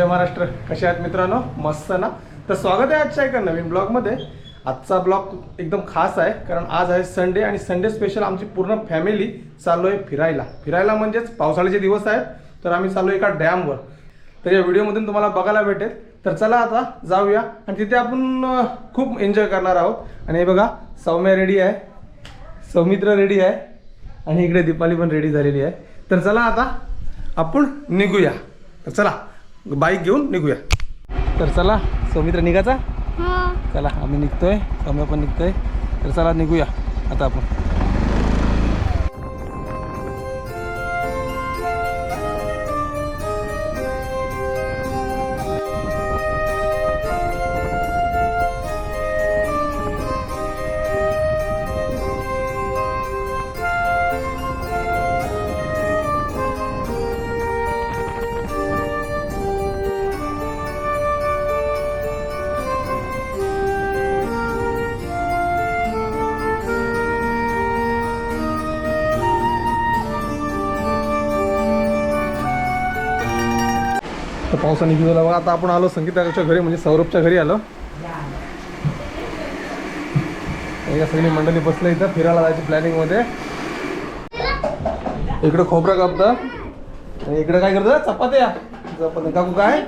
जय महाराष्ट्र. कसे आहेत मित्रांनो? मस्त ना? तर स्वागत आहे आजच्या एका नवीन ब्लॉगमध्ये. आजचा ब्लॉग एकदम खास आहे कारण आज आहे संडे आणि संडे स्पेशल आमची पूर्ण फॅमिली चाललो आहे फिरायला. फिरायला म्हणजेच पावसाळ्याचे दिवस आहेत तर आम्ही चाललो एका डॅमवर. तर या व्हिडिओमधून तुम्हाला बघायला भेटेल. तर चला आता जाऊया आणि तिथे आपण खूप एन्जॉय करणार आहोत. आणि हे बघा सौम्या रेडी आहे सौमित्र रेडी आहे आणि इकडे दीपाली पण रेडी झालेली आहे. तर चला आता आपण निघूया. तर चला. बाईक घेऊन निघूया. तर चला सौमित्र निघायचा? चला आम्ही निघतोय सौम्य पण निघतोय. तर चला निघूया. आता आपण. पावसाने भिजवला बघा आता आपण आलो संगीताच्या घरी म्हणजे सौरभच्या घरी आलो. या सगळी मंडळी बसलं इथं फिरायला जायची प्लॅनिंगमध्ये. इकडे खोबरं कापतं. इकडं इकडे काय करतं? चपात्या. चपात्या. काकू काय?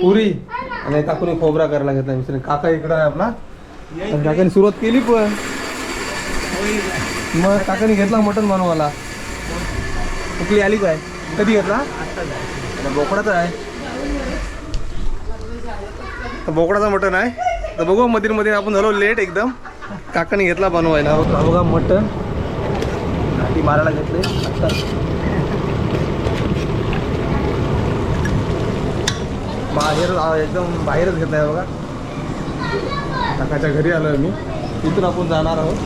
पुरी. आणि काकूने खोबरा करायला घेतला. मिस्त्री काका इकडं आहे आपला. काकाने सुरुवात केली पण. मग काकाने घेतला मटन बनवायला. कुठली आली काय? कधी घेतला? आणि बोकडाचा आहे. बोकडाचं मटण आहे. तर बघू मध्ये मध्ये आपण झालो लेट एकदम. काकाने घेतला बनवायला. बघा मटण. ती मारायला घेतले. बाहेर एकदम बाहेरच घेतलाय बघा. काकाच्या घरी आलोय मी. तिथून आपण जाणार आहोत.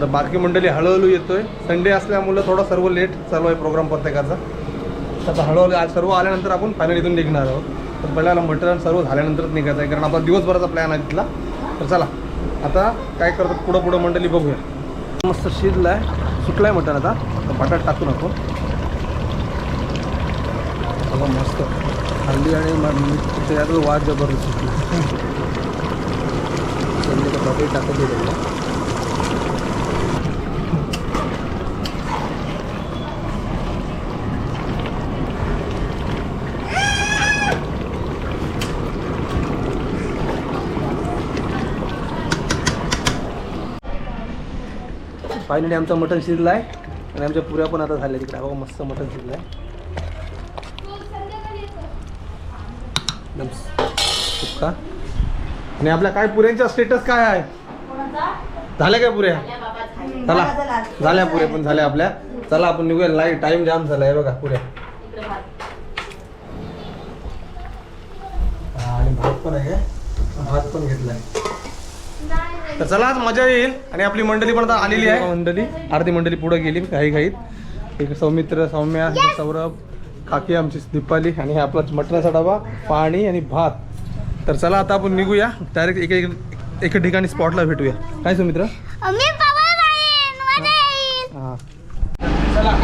तर बाकी मंडळी हळूहळू येतोय. संडे असल्यामुळं थोडा सर्व लेट चालू आहे प्रोग्राम प्रत्येकाचा. आता हळूहळू आज सर्व आल्यानंतर आपण फायनल इथून निघणार आहोत. तर पहिल्याला मटण सर्व झाल्यानंतरच निघायचं आहे कारण आपला दिवसभराचा प्लॅन आहे तिथला. तर चला आता काय करतात पुढं पुढं मंडळी बघूया. मस्त शिजलं आहे सुकलाय मटण आता. तर बटाट टाकू नको. बघा मस्त. हल्ली आणि त्याच्यात वाद जबरदस्त सुटली बटाटे टाकत फायनली आमचं मटण शिजलं आहे आणि आमच्या पुऱ्या पण आता झाल्या तिकडे. बघा मस्त मटण शिजलं आहे आणि आपल्या काय पुऱ्यांचा स्टेटस काय आहे? झाल्या काय पुऱ्या? चला. झाल्या पुऱ्या पण झाल्या आपल्या. चला आपण निघूया. लाइट टाइम जाम झालाय बघा पुऱ्या. हा, आणि भात पण आहे. भात पण घेतलाय. तर चला आज मजा येईल. आणि आपली मंडळी पण आता आलेली आहे. मंडळी अर्धी मंडळी पुढे गेली काही घाईत. एक सौमित्र सौम्या हे सौरभ काकी आमची दीपाली आणि हे आपला मटणाचा डबा पाणी आणि भात. तर चला आता आपण निघूया. डायरेक्ट एक एक एका ठिकाणी स्पॉटला भेटूया. काय सुमित्र मी पवन जाईन मजा येईल हा चला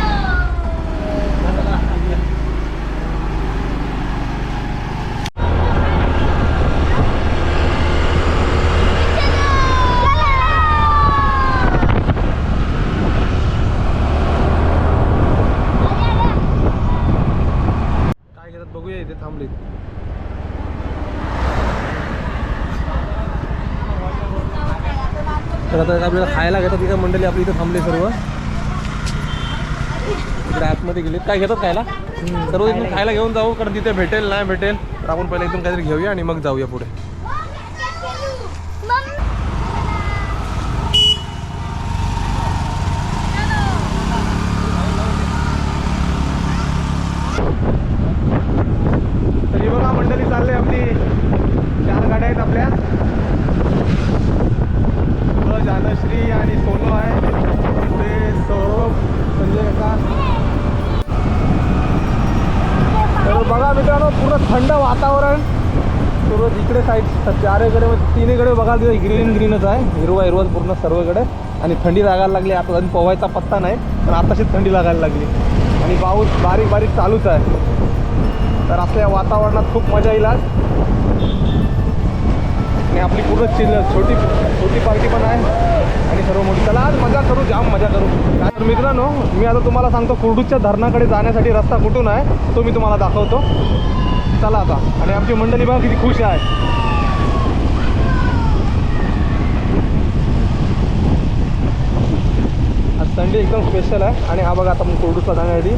काय घेतात बघूया इथे थांबलीत तर आता आपल्याला खायला घेतात इथं मंडळी आपली इथं थांबले सर्व. इकडे आतमध्ये गेले काय घेतात खायला? सर्व इथून खायला घेऊन जाऊ कारण तिथे भेटेल नाही भेटेल. तर आपण पहिला इथून काहीतरी घेऊया आणि मग जाऊया पुढे तर ही बघा मंडळी चालले आपली चार गाड्या आहेत आपल्या इथं जानश्री आणि सोनू आहे इथे सौरभ संजय का तर बघा मित्रांनो पूर्ण थंड वातावरण पूर्ण तर साईड चारीकडे तिन्हीकडे बघाल तिथे ग्रीन ग्रीनच आहे. हिरवा हिरवाच पूर्ण सर्वकडे. आणि थंडी लागायला लागली. आता अजून पोवायचा पत्ता नाही पण आताशीच थंडी लागायला लागली. आणि पाऊस बारीक बारीक चालूच आहे. तर आपल्या वातावरणात खूप मजा येईल आज. आणि आपली पूर्ण चिल छोटी छोटी पार्टी पण आहे. आणि सर्व मोठी. चला आज मजा करू जाम मजा करू. तर मित्रांनो मी आता तुम्हाला सांगतो कुर्डूच्या धरणाकडे जाण्यासाठी रस्ता कुठून आहे तो मी तुम्हाला दाखवतो. चला आता. आणि आमची मंडळी बघा किती खुश आहे. संडे एकदम स्पेशल आहे. आणि हा बघा आता मी जाण्यासाठी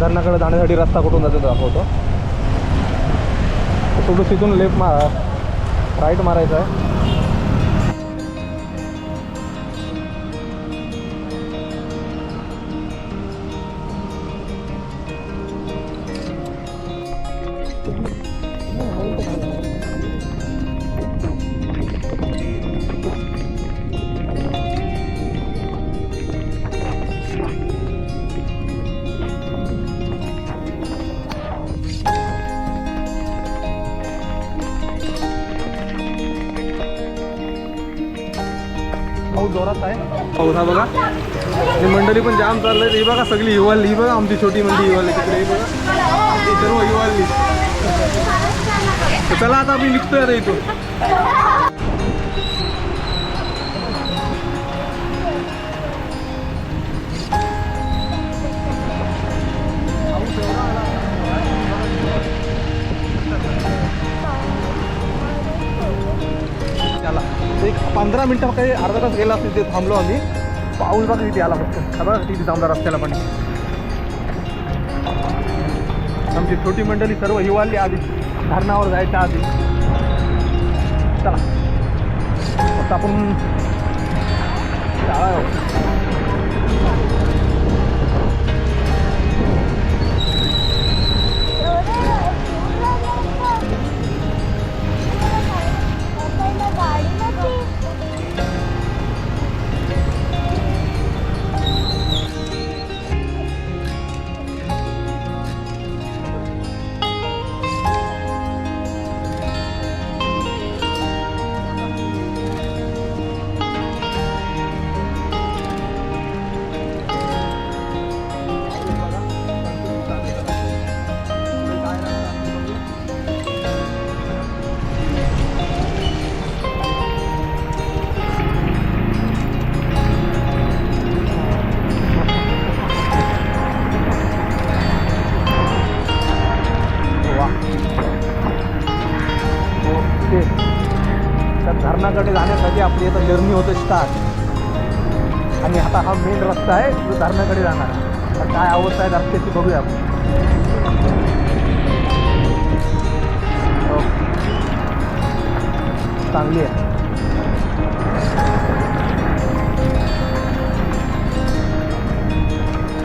धरणाकडे जाण्यासाठी रस्ता कुठून जातो दाखवतो. कुर्डूस इथून लेफ्ट मार राईट मारायचा आहे. खूप जोरात आहे. पाऊस हा बघा. आणि मंडळी पण जाम चाललंय ही बघा सगळी हिवाळली ही बघा आमची छोटी मंडळी हिवाळली तिकडे ही बघा. सर्व हिवाळली चला आता आम्ही निघतोय आता इथून. एक पंधरा मिनटं काही अर्धा तास गेला असेल ते थांबलो आम्ही. पाऊस बघा तिथे आला फक्त. हा बघा किती थांबला रस्त्याला पण. आमची छोटी मंडळी सर्व हिवाळली आधी धरणावर जायच्या आधी. चला. फक्त आपण हा आहे जो धरणाकडे जाणार. काय अवस्था आहे रस्त्याची बघूया आपण. चांगली आहे.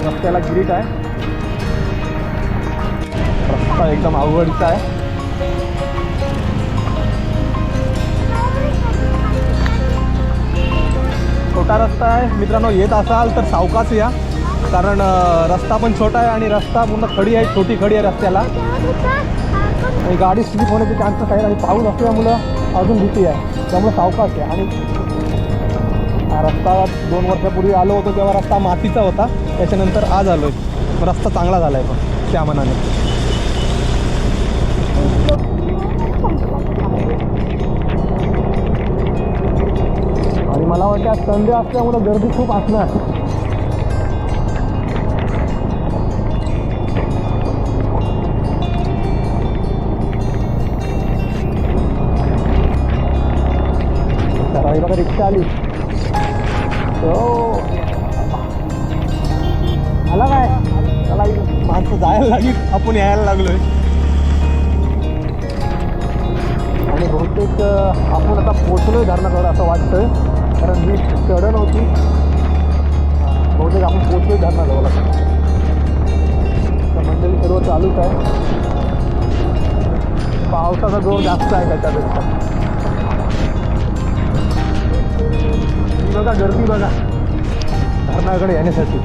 रस्त्याला ग्रीट आहे. रस्ता एकदम अवघडचा आहे. छोटा रस्ता आहे. मित्रांनो येत असाल तर सावकाच या. कारण रस्ता पण छोटा आहे आणि रस्ता पूर्ण खडी आहे छोटी खडी आहे रस्त्याला. आणि गाडी स्लिप होण्याचे चान्सेस आहेत आणि पाऊस असल्यामुळं अजून भीती आहे. त्यामुळे सावकाश आहे आणि हा रस्ता दोन वर्षापूर्वी आलो होतो तेव्हा रस्ता मातीचा होता. त्याच्यानंतर आज आलो आहे रस्ता चांगला झाला आहे पण त्या मनाने. त्यात मला असल्यामुळे आज संडे असल्यामुळं गर्दी खूप असणार. बघा रिक्षा आली. हो. आला काय? चला माणसं जायला लागली. आपण यायला लागलोय. आणि बहुतेक आपण आता पोचलोय धरणाकडं असं वाटतंय. कारण ही चढण होती बहुतेक आपण पोचलोच धरणाजवळ. आता तर मंडळी सर्व चालूच आहे. पावसाचा जोर जास्त आहे त्याच्यापेक्षा. बघा गर्दी बघा. धरणाकडे येण्यासाठी.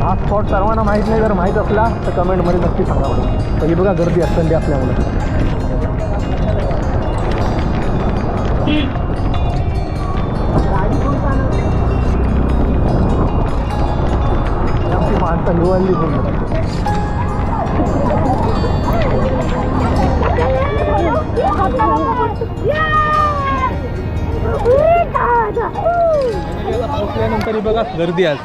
हा स्पॉट सर्वांना माहीत नाही जर माहीत असला तर कमेंटमध्ये नक्की सांगा म्हणून तर ही बघा गर्दी आहे संडे असल्यामुळे. बघा गर्दी आज.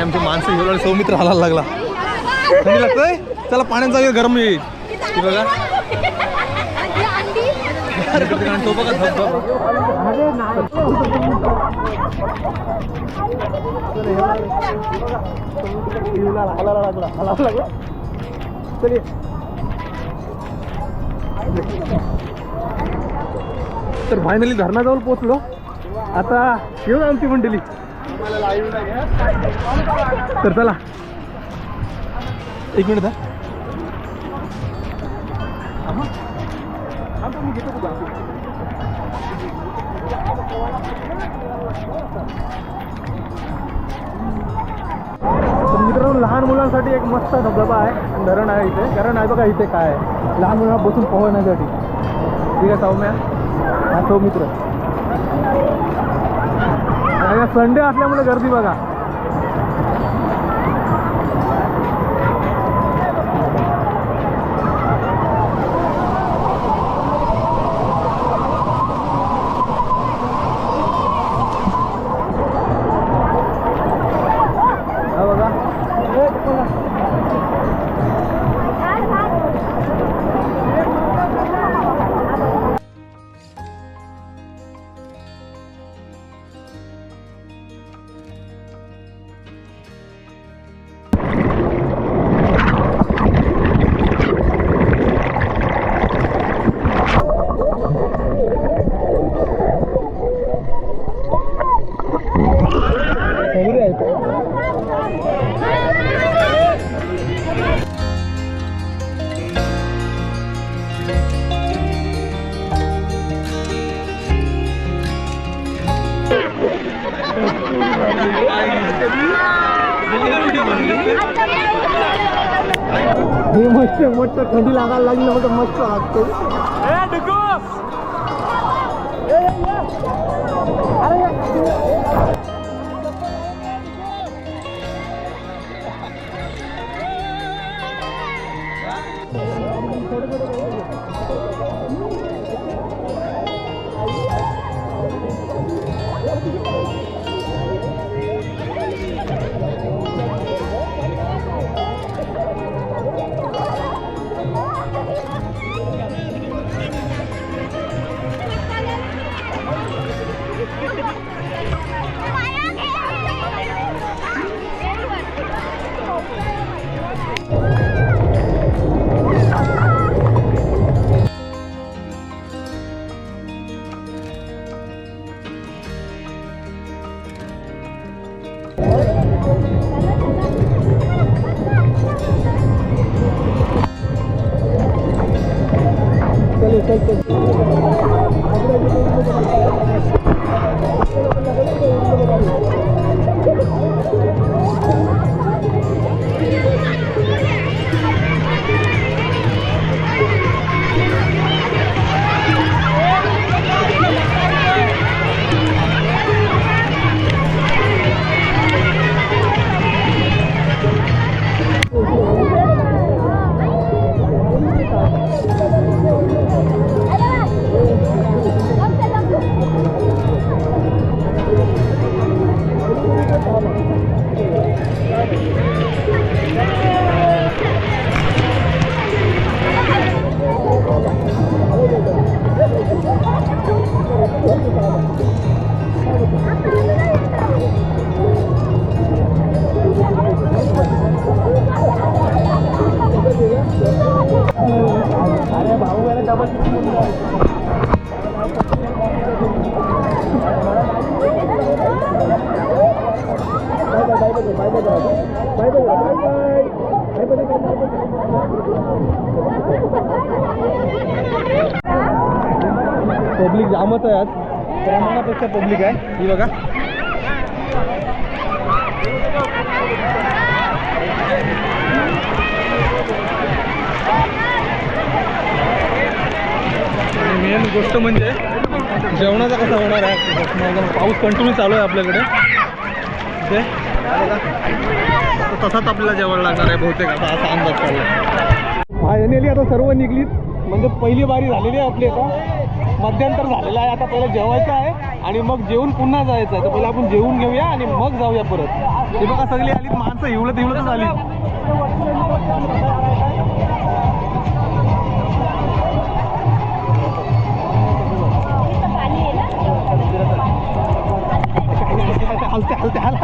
आमची माणसं हिरोळ सौमित्र हालायला लागला. थंडी लागतोय? चला पाण्यात गरम येईल बघा. तर फायनली धरणाजवळ पोहोचलो. आता येऊ आमची मंडळी. तर चला. एक मिनिट मित्रांनो एक मस्त धबधबा आहे. धरण आहे इथे. कारण आहे बघा इथे काय आहे. लहान मुलांना बसून पोहण्यासाठी. ठीक आहे सौम्या. हा सौमित्र आणि संडे असल्यामुळे गर्दी बघा. लागली ना पब्लिक जामच आहे आज. प्रमाणापेक्षा पब्लिक आहे. ही बघा. मेन गोष्ट म्हणजे जेवणाचा कसा होणार आहे? पाऊस कंटिन्यू चालू आहे आपल्याकडे. ते तसाच आपल्याला जेवण लागणार आहे बहुतेक आता असा अंदाज चालला. हा एन आता सर्व निघलीत. म्हणजे पहिली बारी झालेली आहे आपली आता. मध्यंतर झालेलं आहे. आता पहिलं जेवायचं आहे आणि मग जेवून पुन्हा जायचं आहे. तर पहिलं आपण जेवून घेऊया आणि मग जाऊया परत. हे बघा सगळी आली माणसं हिवलत हिवलतच आली. हलते हलते हल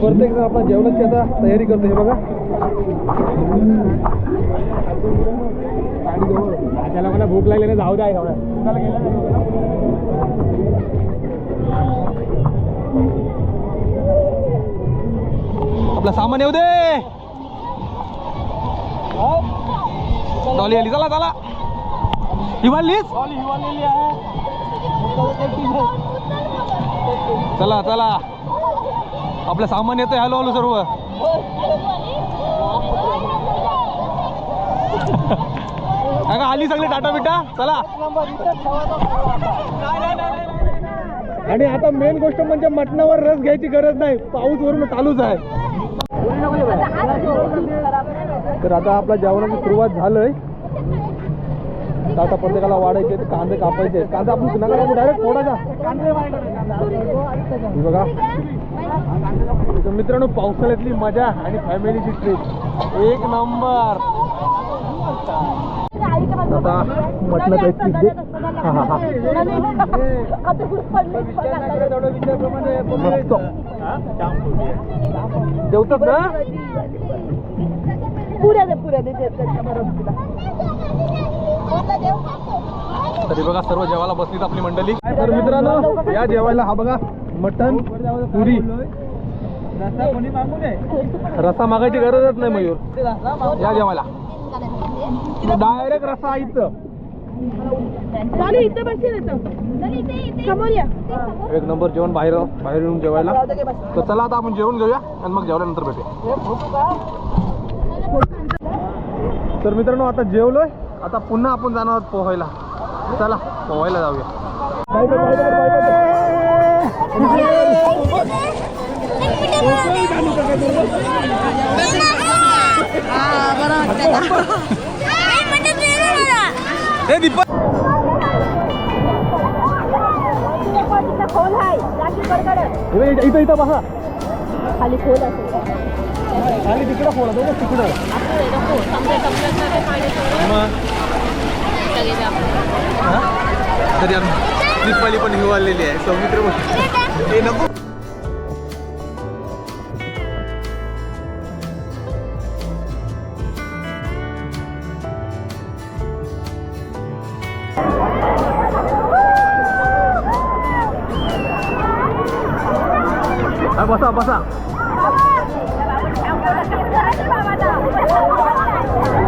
प्रत्येक एकदा आपला जेवणाची आता तयारी करतो हे बघा त्या लोकांना भूक लागली ना जाऊ द्या आपला सामान येऊ दे. डॉली आली चला चला. हिवालीस चला चला. आपलं सामान येतंय हॅलो हॅलो सर्व. अगं आली सगळी टाटा बिटा. चला. आणि आता मेन गोष्ट म्हणजे मटणावर रस घ्यायची गरज नाही. पाऊस वरून चालूच आहे. तर आता आपल्या जेवणाची सुरुवात झालंय. आता प्रत्येकाला वाढायचे कांदे कापायचे कांदा आपण नका डायरेक्ट फोडायचा बघा. तर मित्रांनो पावसाळ्यातली मजा आणि फॅमिलीची ट्रिप एक नंबर. आता हा हा हा. मस्त. जेवतात ना? पुऱ्या दे पुऱ्या दे बरोबर तुला? तरी बघा सर्व जेवायला बसलीत आपली मंडळी. तर मित्रांनो या जेवायला हा बघा मटन पुरी. रसा मागायची गरजच नाही मयूर. या जेवायला. डायरेक्ट रसा इथं. चालू इथं बसेल इथं. समोर या. एक नंबर जेवण बाहेर बाहेर येऊन जेवायला. तर चला आता आपण जेवण घेऊया आणि मग जेवल्यानंतर भेटूया. तर मित्रांनो आता जेवलोय. आता पुन्हा आपण जाणार आहोत पोहायला. चला पोहायला जाऊया. ए दीपक. खोल इथं इथं बसा. खाली खोल खाली तिकडं फोडा दोघं तिकडं. हा? तरी आम्ही दीपावली पण हिवाळलेली आहे सौमित्र ए नको. हा, बसा बसा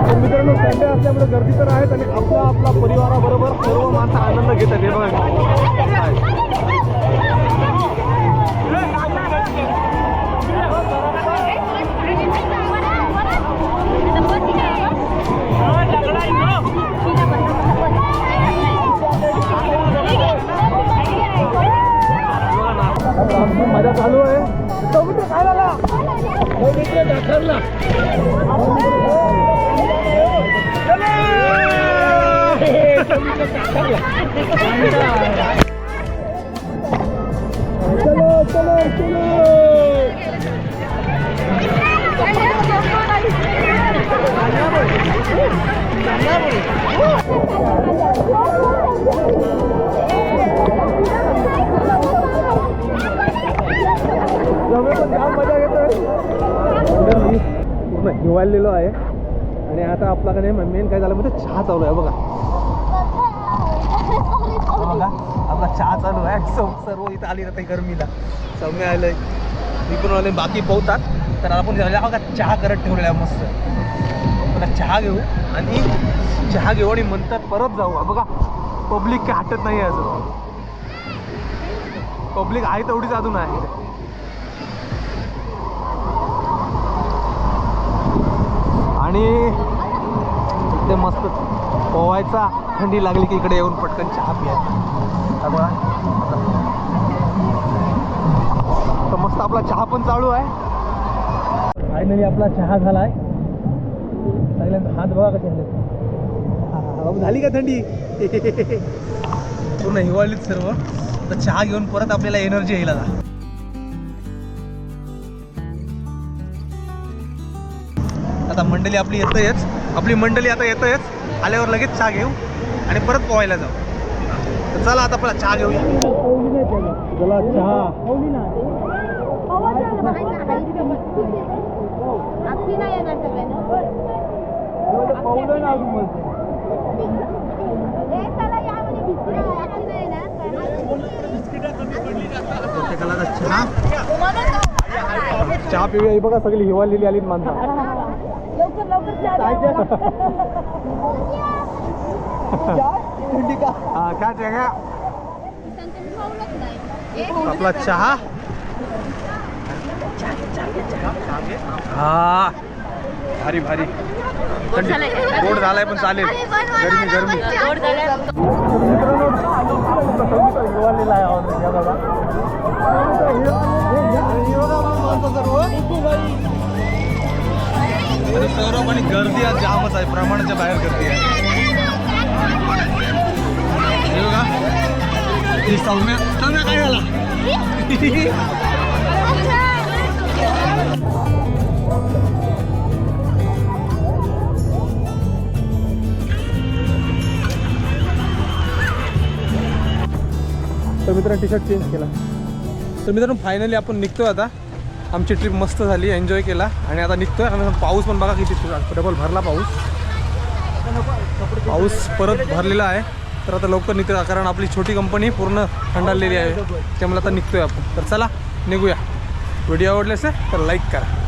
तर मित्रांनो संडे असल्यामुळे गर्दी तर आहेच आणि आपला आपला परिवाराबरोबर सर्व माणसं आनंद घेतात हे बघा मजा चालू आहे. सौमित्र काय झाला सौमित्र दाखरला चलो चलो चलो. मजा घेतोय पूर्ण हिवाळलेलो आहे. आणि आता आपल्याकडे मेन काय झालं म्हणजे चहा चालू आहे बघा. बघा आपला चहा चालू आहे. सर्व इथं आली ना गरमीला. सौम्य आलंय इकडून आले बाकी पोहतात. तर आपण बघा चहा करत ठेवलेला मस्त. मला चहा घेऊ. आणि चहा घेऊ आणि म्हणतात परत जाऊ. बघा. पब्लिक काय हटत नाही आहे अजून. पब्लिक आहे तेवढीच अजून आहे. आणि ते मस्त पोवायचा थंडी लागली की इकडे येऊन पटकन चहा प्यायचा हा तर मस्त आपला चहा पण चालू आहे. फायनली आपला चहा झाला आहे पहिल्यांदा हात बघा कसे झाले झाली का थंडी? पूर्ण हिवाळीत सर्व. तर चहा घेऊन परत आपल्याला एनर्जी यायला जा आता मंडळी आपली येतच आपली मंडळी आता येतच आल्यावर लगेच चहा घेऊ आणि परत पोहायला जाऊ. तर चला आता आपला चहा घेऊया. चला चहा चहा चहा पिऊया. ही बघा सगळी हिवाळलेली आली माणसं. लवकर लवकर चहा. हा काय चहा आपला चहा। हा। भारी भारी। गोड झालाय पण चालेल। गरमी गरमी। आणि सौरभ आणि गर्दी आज जामच आहे. प्रमाणाच्या बाहेर गर्दी आहे. सौम्या सौम्या काय झाला? तर मित्रांनो टी शर्ट चेंज केला. तर मित्रांनो फायनली आपण निघतो आता. आमची ट्रिप मस्त झाली एन्जॉय केला. आणि आता निघतोय. आणि पाऊस पण बघा किती डबल भरला पाऊस. पाऊस परत भरलेला आहे. तर आता लवकर निघतो कारण आपली छोटी कंपनी पूर्ण थंडाळलेली आहे. त्यामुळे आता निघतोय आपण. तर चला निघूया. व्हिडिओ आवडले असेल तर लाईक करा.